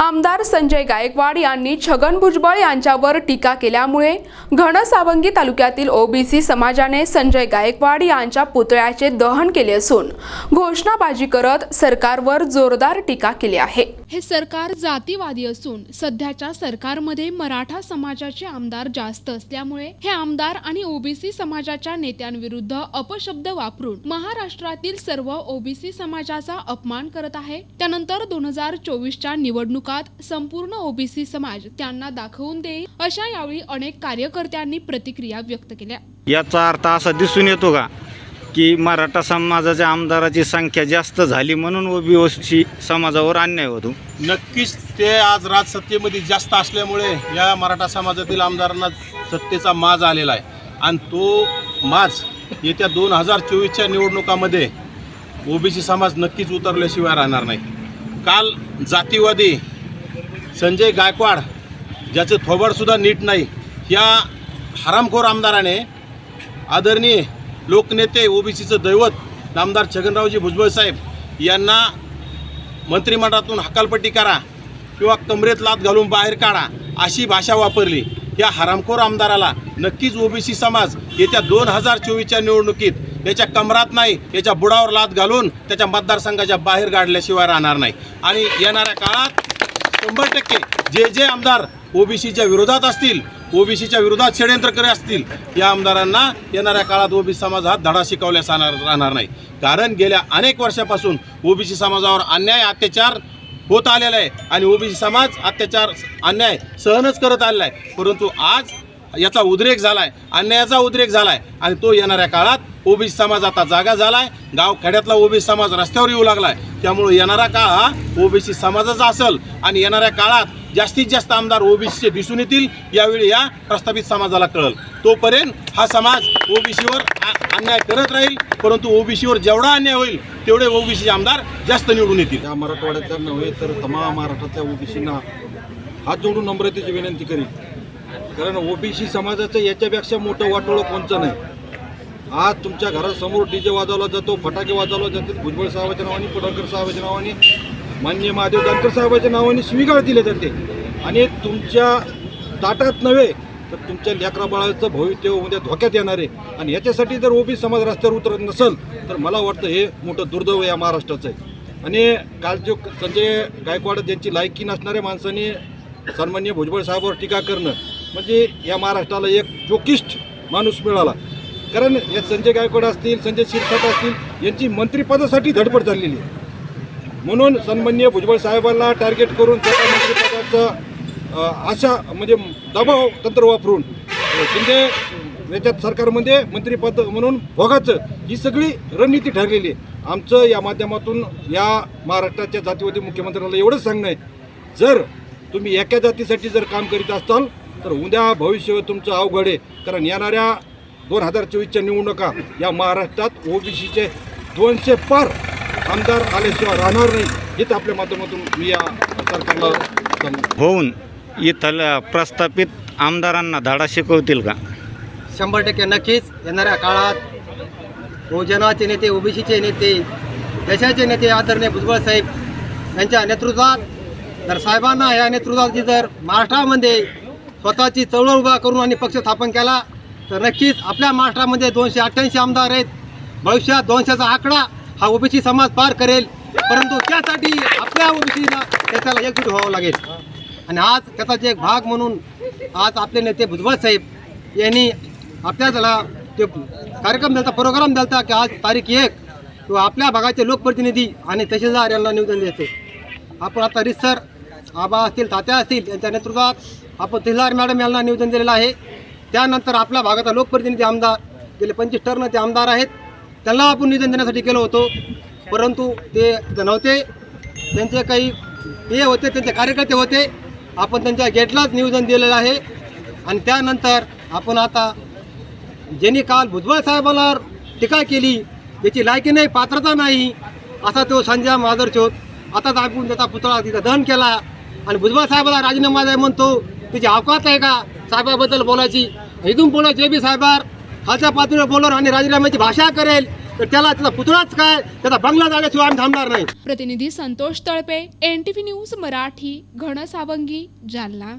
आमदार संजय गायकवाड यांनी छगन भुजबळ यांच्यावर टीका केल्यामुळे घनसावंगी तालुक्यातील ओबीसी समाजाने संजय गायकवाड यांच्या पुतळ्याचे दहन केले असून घोषणाबाजी करत सरकारवर जोरदार टीका केली आहे. हे सरकार जातीवादी असून सध्याच्या सरकारमध्ये मराठा समाजाचे आमदार जास्त असल्यामुळे हे आमदार आणि ओबीसी समाजाच्या नेत्यांविरुद्ध अपशब्द वापरून महाराष्ट्रातील सर्व ओबीसी समाजाचा अपमान करत आहे. त्यानंतर दोन हजार चोवीसच्या निवडणुकात संपूर्ण ओबीसी समाज त्यांना दाखवून देईल अशा यावेळी अनेक कार्यकर्त्यांनी प्रतिक्रिया व्यक्त केल्या. याचा अर्थ असा दिसून येतो का की मराठा समाजाच्या आमदाराची संख्या जास्त झाली म्हणून ओबीसी समाजावर अन्याय होतो? नक्कीच ते आज राजसत्तेमध्ये जास्त असल्यामुळे या मराठा समाजातील आमदारांना सत्तेचा माज आलेला आहे. आणि तो माज येत्या दोन हजार चोवीसच्या निवडणुकामध्ये ओबीसी समाज नक्कीच उतरल्याशिवाय राहणार नाही. काल जातीवादी संजय गायकवाड ज्याचं थोबडसुद्धा नीट नाही या हरामखोर आमदाराने आदरणीय लोकनेते ओबीसीचं दैवत आमदार छगनरावजी भुजबळ साहेब यांना मंत्रिमंडळातून हकालपट्टी करा किंवा कमरेत लात घालून बाहेर काढा अशी भाषा वापरली. या हरामखोर आमदाराला नक्कीच ओबीसी समाज येत्या दोन हजार चोवीसच्या निवडणुकीत याच्या कमरात नाही याच्या बुडावर लात घालून त्याच्या मतदारसंघाच्या बाहेर काढल्याशिवाय राहणार नाही. आणि येणाऱ्या काळात शंभर टक्के जे जे आमदार ओबीसीच्या विरोधात असतील ओबीसीच्या विरोधात षडयंत्रकरी असतील या आमदारांना येणाऱ्या काळात ओबीसी समाजात धडा शिकवल्यास राहणार राहणार नाही. कारण गेल्या अनेक वर्षापासून ओबीसी समाजावर अन्याय अत्याचार होत आलेला आहे आणि ओबीसी समाज अत्याचार अन्याय सहनच करत आलेला आहे. परंतु आज याचा उद्रेक झाला आहे अन्यायाचा उद्रेक झाला आहे आणि तो येणाऱ्या काळात ओबीसी समाज आता जागा झाला आहे गाव खेड्यातला ओबीसी समाज रस्त्यावर येऊ लागला आहे त्यामुळे येणारा काळ हा ओबीसी समाजाचा असेल. आणि येणाऱ्या काळात जास्तीत जास्त आमदार ओबीसीचे दिसून येतील. यावेळी या प्रस्थापित समाजाला कळल. तोपर्यंत हा समाज ओबीसीवर अन्याय करत राहील. परंतु ओबीसीवर जेवढा अन्याय होईल तेवढे ओबीसी आमदार जास्त निवडून येतील. या मराठवाड्यातल्या नव्हे तर तमाम महाराष्ट्रातल्या ओबीसींना हात जोडून नम्रतेची विनंती करील कारण ओबीसी समाजाचं याच्यापेक्षा मोठं वाटोळं कोणचं नाही. आज तुमच्या घरासमोर डी जे वाजवला जातो फटाके वाजवला जातात भुजबळ साहेबाच्या नावाने पडळकर साहेबाच्या नावाने मान्य महादेव जानकर साहेबाच्या नावाने स्वीकार दिले जाते. आणि तुमच्या ताटात नव्हे तर तुमच्या लेकरा बाळाचं भविष्य उद्या धोक्यात येणार आहे. आणि याच्यासाठी जर ओबीसी समाज रस्त्यावर उतरत नसेल तर मला वाटतं हे मोठं दुर्दैव या महाराष्ट्राचं आहे. आणि काल जो संजय गायकवाड ज्यांची लायकी नसणाऱ्या माणसाने सन्मान्य भुजबळ साहेबावर टीका करणं म्हणजे या महाराष्ट्राला एक जोकिष्ट माणूस मिळाला. कारण या संजय गायकवाड असतील संजय शिरसाट असतील यांची मंत्रिपदासाठी धडपड झालेली आहे. म्हणून सन्मान्य भुजबळ साहेबांना टार्गेट करून त्या मंत्रिपदाचा अशा म्हणजे दबाव तंत्र वापरून शिंदे याच्यात सरकारमध्ये मंत्रिपद म्हणून भोगाचं ही सगळी रणनीती ठरलेली आहे. आमचं या माध्यमातून या महाराष्ट्राच्या जातीवादी मुख्यमंत्र्याला एवढंच सांगणं आहे जर तुम्ही एका जातीसाठी जर काम करीत असाल तर उद्या भविष्य तुमचं अवघड आहे. कारण येणाऱ्या दोन हजार चोवीसच्या निवडणुका या महाराष्ट्रात ओबीसीचे दोनशे पार आमदार आल्याशिवाय राहणार नाही. हेच आपल्या माध्यमातून मी या सरकारला होऊन इथल्या प्रस्थापित आमदारांना धडा शिकवतील का? शंभर टक्के नक्कीच. येणाऱ्या काळात बहुजनाचे नेते ओबीसीचे नेते देशाचे नेते आदरणीय भुजबळ साहेब यांच्या नेतृत्वात जर साहेबांना या नेतृत्वाची जर महाराष्ट्रामध्ये स्वतःची चळवळ उभा करून आणि पक्ष स्थापन केला तर नक्कीच आपल्या महाराष्ट्रामध्ये दोनशे अठ्ठ्याऐंशी आमदार आहेत. भविष्यात दोनशेचा आकडा हा ओबीसी समाज पार करेल. परंतु त्यासाठी आपल्या ओबीसीला त्याच्याला एकजूट व्हावं लागेल. आणि आज त्याचाच एक भाग म्हणून आज आपले नेते भुजबळ साहेब यांनी आपल्या त्याला ते कार्यक्रम दिलता प्रोग्राम दिलता की आज तारीख एक तो आपल्या भागाचे लोकप्रतिनिधी आणि तहसीलदार यांना निवेदन द्यायचे आपण आता रिसर आबा असतील तात्या असतील यांच्या नेतृत्वात आपण तहसीलदार मॅडम यांना निवेदन दिलेलं आहे. त्यानंतर आपल्या भागाचा लोकप्रतिनिधी आमदार गेले पंचवीस टर्न ते आमदार आहेत. त्यांना आपण निधन देण्यासाठी केलं होतो. परंतु ते तिथं नव्हते. त्यांचे काही हे होते त्यांचे कार्यकर्ते होते. आपण त्यांच्या गेटलाच निवेदन दिलेलं आहे. आणि त्यानंतर आपण आता ज्यांनी काल भुजबळ साहेबांना टीका केली त्याची लायकी नाही पात्रता नाही असा तो संजय माधरचोत आताच आपण त्याचा पुतळा तिथं दहन केला. आणि भुजबळ साहेबाला राजीनामा द्या म्हणतो. त्याची अवकात आहे का? साहेबाबद्दल बोलायची. इथून पुढं जे बी साहेबार खालच्या पातळीवर बोलणार आणि राजीनाम्याची भाषा करेल तर त्याला त्याचा पुतळाच काय? त्याचा बंगला जाण्याशिवाय आम्ही थांबणार नाही. प्रतिनिधी संतोष तळपे एन न्यूज मराठी घनसावंगी जालना.